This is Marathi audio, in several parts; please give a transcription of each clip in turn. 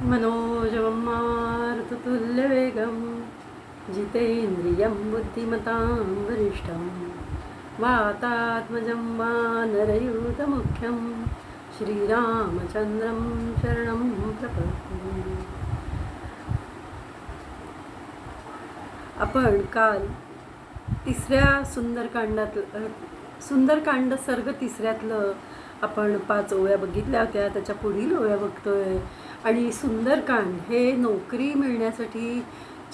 मनोजवमारुततुल्यवेगं जितेन्द्रियं बुद्धिमतां वरिष्ठं वातात्मजं वानरयूतमुख्यं श्रीरामचन्द्रं शरणं प्रपद्ये। आपण काल तिसऱ्या सुंदरकांडातलं सुंदरकांड सर्ग तिसऱ्यातलं आपण पाच ओव्या बघितल्या होत्या त्याच्या पुढील ओव्या बघतोय. आणि सुंदरकांड हे नोकरी मिळण्यासाठी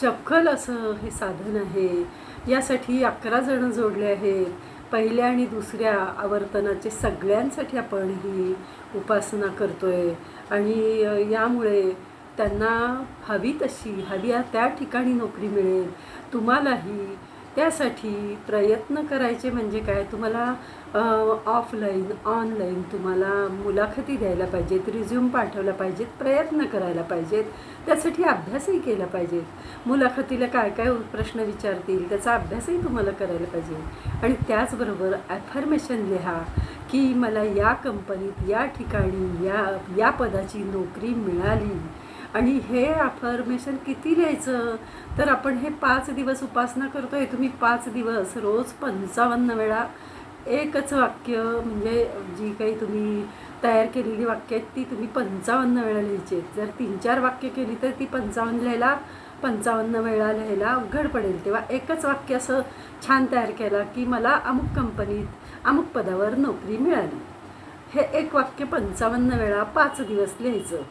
चपखल असं हे साधन आहे. यासाठी अकरा जणं जोडले आहेत. पहिल्या आणि दुसऱ्या आवर्तनाचे सगळ्यांसाठी आपण ही उपासना करतोय. आणि यामुळे त्यांना हवी तशी हवी त्या ठिकाणी नोकरी मिळेल. तुम्हालाही त्यासाठी प्रयत्न करायचे म्हणजे काय? तुम्हाला ऑफलाईन ऑनलाईन तुम्हाला मुलाखती द्यायला पाहिजेत रिझ्यूम पाठवला पाहिजेत प्रयत्न करायला पाहिजेत. त्यासाठी अभ्यासही केला पाहिजेत. मुलाखतीला काय काय प्रश्न विचारतील त्याचा अभ्यासही तुम्हाला करायला पाहिजे. आणि त्याचबरोबर ॲफर्मेशन लिहा की मला या कंपनीत या ठिकाणी या या पदाची नोकरी मिळाली. आणि हे अफर्मेशन किती लिहायचं? तर आपण हे पाच दिवस उपासना करतो आहे तुम्ही पाच दिवस रोज पंचावन्न वेळा एकच वाक्य म्हणजे जी काही तुम्ही तयार केलेली वाक्य आहेत ती तुम्ही पंचावन्न वेळा लिहायची आहेत. जर तीन चार वाक्य केली तर ती पंचावन्न लिहायला पंचावन्न वेळा लिहायला अवघड पडेल. तेव्हा एकच वाक्य असं छान तयार केला की मला अमुक कंपनीत अमुक पदावर नोकरी मिळाली. हे एक वाक्य पंचावन्न वेळा पाच दिवस लिहायचं.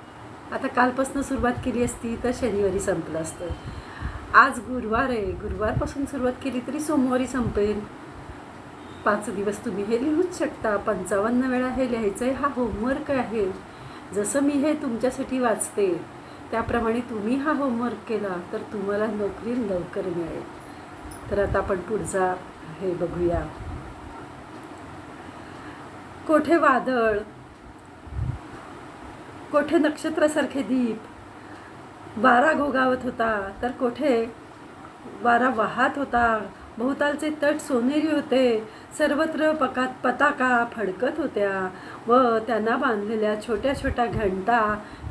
आता कालपासून सुरुवात केली असती तर शनिवारी संपलं असतं. आज गुरुवार आहे. गुरुवारपासून सुरुवात केली तरी सोमवारी संपेल. पाच दिवस तुम्ही हे लिहूच शकता. पंचावन्न वेळा हे लिहायचं आहे हा होमवर्क आहे. जसं मी हे तुमच्यासाठी वाचते त्याप्रमाणे तुम्ही हा होमवर्क केला तर तुम्हाला नोकरी लवकर मिळेल. तर आता आपण पुढचा हे बघूया. कोठे वादळ? कोठे नक्षत्रासारखे दीप? वारा घोगावत होता तर कोठे? वारा वाहत होता भोवतालचे तट सोनेरी होते सर्वत्र पकात पताका फडकत होत्या व त्यांना बांधलेल्या छोट्या छोट्या घंटा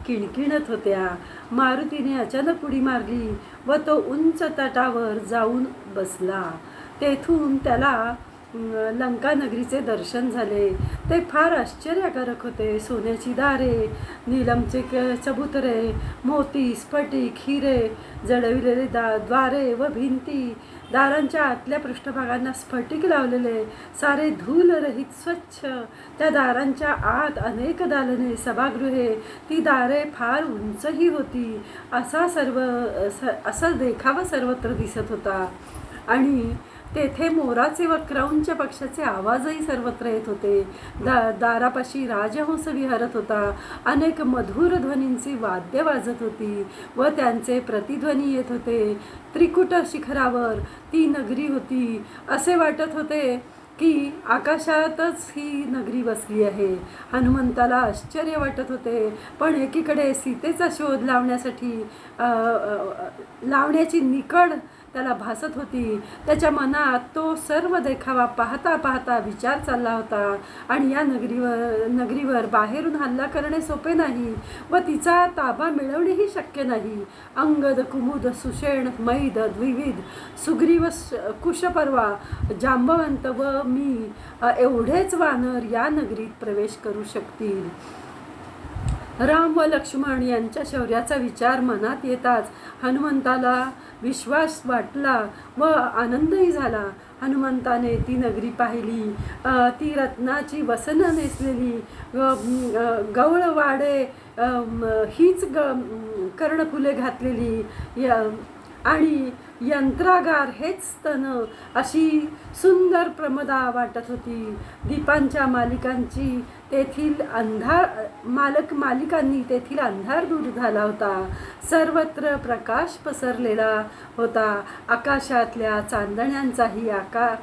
किणकिणत होत्या. मारुतीने अचानक उडी मारली व तो उंच तटावर जाऊन बसला. तेथून त्याला लंका नगरीचे दर्शन झाले. ते फार आश्चर्यकारक होते. सोन्याची दारे नीलमचे क- चबुतरे मोती स्फटिक हिरे जडविलेले दा द्वारे व भिंती दारांच्या आतल्या पृष्ठभागांना स्फटिक लावलेले सारे धूलरहित स्वच्छ. त्या दारांच्या आत अनेक दालने सभागृहे ती दारे फार उंचही होती. असा सर्व असा देखावा सर्वत्र दिसत होता. आणि तेथे मोराचे व क्रौंच पक्षाचे आवाजही सर्वत्र येत होते. दा दारापाशी राजहंस विहरत होता. अनेक मधुर ध्वनींची वाद्य वाजत होती व त्यांचे प्रतिध्वनी येत होते. त्रिकुट शिखरावर ती नगरी होती. असे वाटत होते की आकाशातच ही नगरी बसली आहे. हनुमंताला आश्चर्य वाटत होते. पण एकीकडे सीतेचा शोध लावण्यासाठी लावण्याची निकड त्याला भासत होती. त्याच्या मनात तो सर्व देखावा पाहता पाहता विचार चालला होता आणि या नगरीवर नगरीवर बाहेरून हल्ला करणे सोपे नाही व तिचा ताबा मिळवणेही शक्य नाही. अंगद कुमुद सुषेण मैद द्विविध सुग्रीव कुशपर्वा जांबवंत व मी एवढेच वानर या नगरीत प्रवेश करू शकतील. राम व लक्ष्मण यांच्या शौर्याचा विचार मनात येताच हनुमंताला विश्वास वाटला व आनंदही झाला. हनुमंताने ती नगरी पाहिली ती रत्नाची वसनं नेसलेली गवळवाडे हीच ग कर्णफुले घातलेली य- आणि यंत्रागार हेच स्तन अशी सुंदर प्रमदा वाटत होती. दीपांच्या मालिकांची तेथील अंधार मालक मालिकांनी तेथील अंधार दूर झाला होता. सर्वत्र प्रकाश पसरलेला होता. आकाशातल्या चांदण्यांचाही आका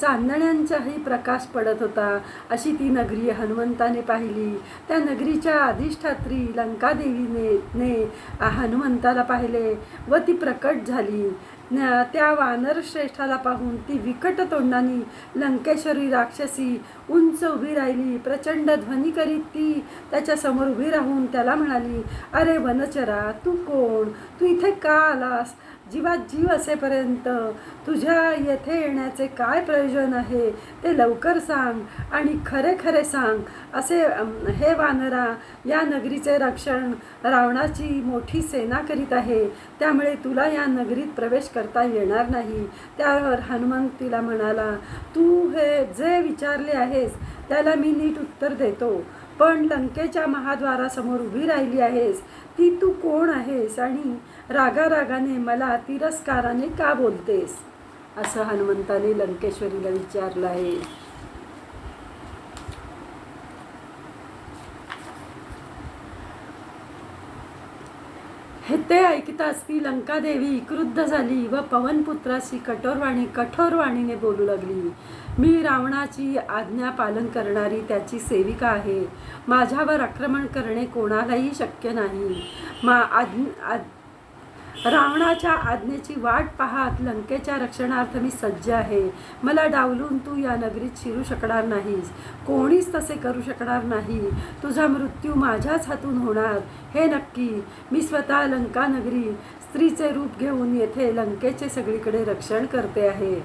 चांदण्यांचाही प्रकाश पडत होता. अशी ती नगरी हनुमंताने पाहिली. त्या नगरीच्या अधिष्ठात्री लंकादेवीने ने हनुमंताला पाहिले व ती प्रकट झाली. न- त्या वानर श्रेष्ठाला पाहून ती विकट तोंडानी लंकेश्वरी राक्षसी उंच उभी राहिली. प्रचंड ध्वनी करीत ती त्याच्यासमोर उभी राहून त्याला म्हणाली अरे वनचरा तू कोण? तू इथे का आलास? जीवात जीव असेपर्यंत तुझ्या येथे येण्याचे काय प्रयोजन आहे ते लवकर सांग आणि खरे खरे सांग. असे हे वानरा या नगरीचे रक्षण रावणाची मोठी सेना करीत आहे. त्यामुळे तुला या नगरीत प्रवेश करता येणार नाही. त्यावर हनुमंत तिला म्हणाला तू हे जे विचारले आहेस त्याला मी नीट उत्तर देतो. पण लंकेच्या महाद्वारासमोर उभी राहिली आहेस. ती तू कोण आहेस आणि रागारागाने मला तिरस्काराने का बोलतेस? असं हनुमंताने लंकेश्वरीला विचारलं आहे. ते ऐकताच ती लंकादेवी क्रुद्ध झाली व पवनपुत्राशी कठोरवाणी कठोरवाणीने बोलू लागली. मी रावणाची आज्ञा पालन करणारी त्याची सेविका आहे. माझ्यावर आक्रमण करणे कोणालाही शक्य नाही. मा आज्ञ रावणाच्या आज्ञेची वाट पाहत लंकेच्या रक्षणार्थ मी सज्ज आहे. मला डावलून तू या नगरीत शिरू शकणार नाहीस. कोणीच तसे करू शकणार नाही. तुझा मृत्यू माझ्याच हातून होणार. हे नक्की मी स्वतः लंका नगरी स्त्रीचे रूप घेऊन येथे लंकेचे सगळीकडे रक्षण करते आहे.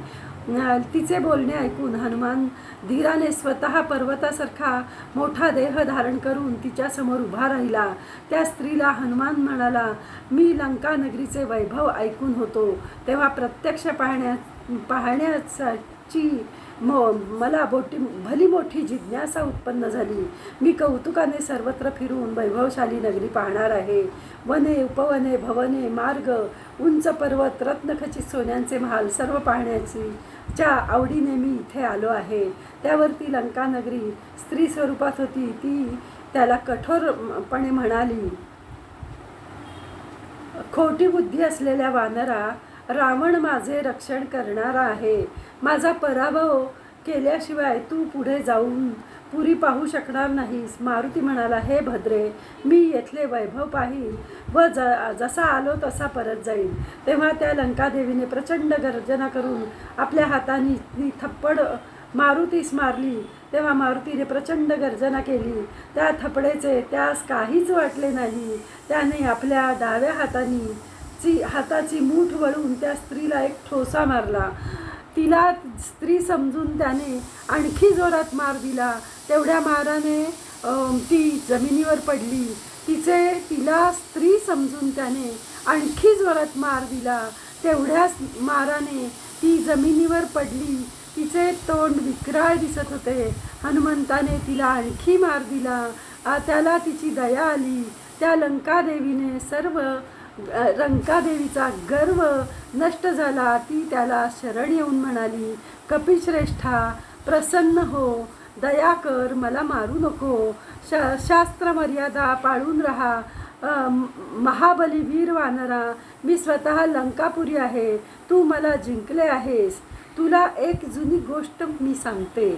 तिचे बोलणे ऐकून हनुमान धीराने स्वतः पर्वतासारखा मोठा देह धारण करून तिच्यासमोर उभा राहिला. त्या स्त्रीला हनुमान म्हणाला मी लंका नगरीचे वैभव ऐकून होतो. तेव्हा प्रत्यक्ष पाहण्या पाहण्याची मो मला बोटी भली मोठी जिज्ञासा उत्पन्न झाली. मी कौतुकाने सर्वत्र फिरून वैभवशाली नगरी पाहणार आहे. वने उपवने भवने मार्ग उंच पर्वत रत्नखचित सोन्यांचे महाल सर्व पाहण्याची च्या आवडीने मी इथे आलो आहे त्यावरती लंकानगरी स्त्री स्वरूपात होती ती त्याला कठोरपणे म्हणाली खोटी बुद्धी असलेल्या वानरा रावण माझे रक्षण करणारा आहे. माझा पराभव केल्याशिवाय तू पुढे जाऊन पुरी पाहू शकणार नाहीस. मारुती म्हणाला हे भद्रे मी येथले वैभव पाहीन व ज जसा आलो तसा परत जाईल तेव्हा त्या लंकादेवीने प्रचंड गर्जना करून आपल्या हाताने ती थप्पड मारुतीस मारली. तेव्हा मारुतीने प्रचंड गर्जना केली. त्या थपडेचे त्यास काहीच वाटले नाही. त्याने आपल्या डाव्या हाताने ची हाताची मूठ वळून त्या स्त्रीला एक ठोसा मारला. तिला स्त्री समजून त्याने आणखी जोरात मार दिला. तेवढ्या माराने ती जमिनीवर पडली. तिचे तिला स्त्री समजून त्याने आणखी जोरात मार दिला. तेवढ्याच माराने ती जमिनीवर पडली. तिचे तोंड विक्राळ दिसत होते. हनुमंताने तिला आणखी मार दिला. त्याला तिची दया आली. त्या लंकादेवीने सर्व रंकादेवीचा लंकादेवीचा गर्व नष्ट झाला ती त्याला शरण येऊन म्हणाली कपिश्रेष्ठा प्रसन्न हो दया कर मला मारू नको श शास्त्र मर्यादा पाळून राहा महाबली वीर वानरा मी स्वतः लंकापुरी आहे तू मला जिंकले आहेस तुला एक जुनी गोष्ट मी सांगते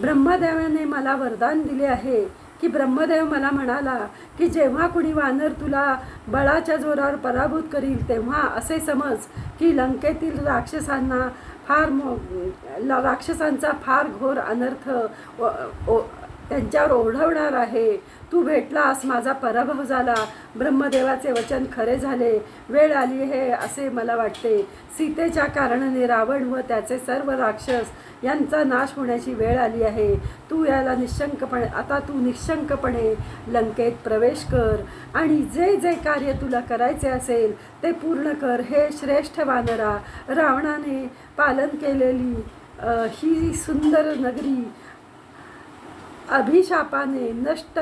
ब्रह्मदेवाने मला वरदान दिले आहे की ब्रह्मदेव मला म्हणाला की जेव्हा कुणी वानर तुला बळाच्या जोरावर पराभूत करील तेव्हा असे समज की लंकेतील राक्षसांना फार मो राक्षसांचा फार घोर अनर्थ ओ- त्यांच्यावर ओढवणार आहे. तू भेटलास माझा पराभव झाला. ब्रह्मदेवाचे वचन खरे झाले. वेळ आली आहे असे मला वाटते. सीतेच्या कारणाने रावण व त्याचे सर्व राक्षस यांचा नाश होण्याची वेळ आली आहे. तू याला निशंकपणे आता तू निशंकपणे लंकेत प्रवेश कर आणि जे जे कार्य तुला करायचे असेल ते पूर्ण कर. हे श्रेष्ठ वानरा रावणाने पालन केलेली ही सुंदर नगरी अभिशापाने नष्ट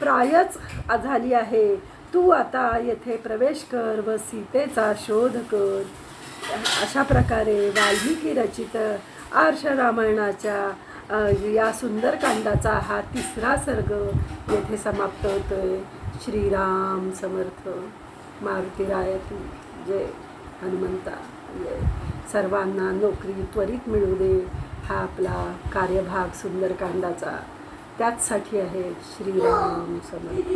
प्रायच झाली आहे. तू आता येथे प्रवेश कर व सीतेचा शोध कर. अशा प्रकारे वाल्मिकी रचित आर्ष रामायणाच्या या सुंदरकांडाचा हा तिसरा सर्ग येथे समाप्त होतोय. श्रीराम समर्थ. मारुतीरायती जय. हनुमंता जय. सर्वांना नोकरी त्वरित मिळू दे. हा आपला कार्यभाग सुंदरकांडाचा. त्याचसाठी आहे श्रीराम समर्थ.